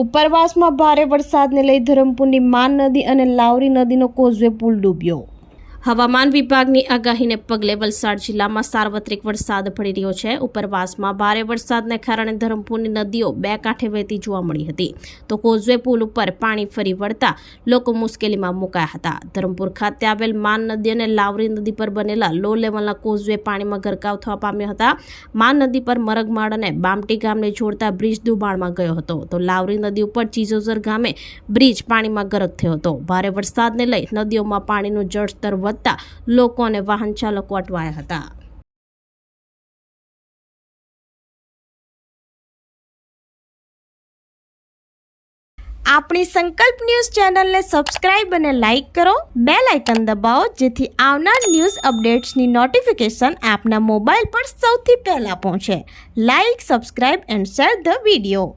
ઉપરવાસમાં ભારે વરસાદને લઈ ધરમપુરની માન નદી અને લાવરી નદીનો કોઝવે પુલ ડૂબ્યો. હવામાન વિભાગની આગાહીને પગલે વલસાડ જિલ્લામાં સાર્વત્રિક વરસાદ પડી રહ્યો છે. ઉપરવાસમાં ભારે વરસાદને કારણે ધરમપુરની નદીઓ બે કાંઠે વહેતી જોવા મળી હતી. તો કોઝવે પુલ ઉપર પાણી ફરી વળતા લોકો મુશ્કેલીમાં મુકાયા હતા. ધરમપુર ખાતે આવેલ માન નદી અને લાવરી નદી પર બનેલા લો લેવલના કોઝવે પાણીમાં ગરકાવ થવા પામ્યા હતા. માન નદી પર મરગમાળ અને બામટી ગામને જોડતા બ્રિજ દુબાણમાં ગયો હતો. તો લાવરી નદી ઉપર ચીજોઝર ગામે બ્રિજ પાણીમાં ગરક થયો હતો. ભારે વરસાદને લઈ નદીઓમાં પાણીનું જળસ્તર વધતા લોકો અને વાહન ચાલકો અટવાયા હતા. આપણી સંકલ્પ ન્યૂઝ ચેનલને સબસ્ક્રાઇબ અને લાઇક કરો. બે લાઇકન દબાવો, જેથી આવનાર ન્યૂઝ અપડેટ્સની નોટિફિકેશન આપના મોબાઈલ પર સૌથી પહેલાં પહોંચે. Like, subscribe and share the video.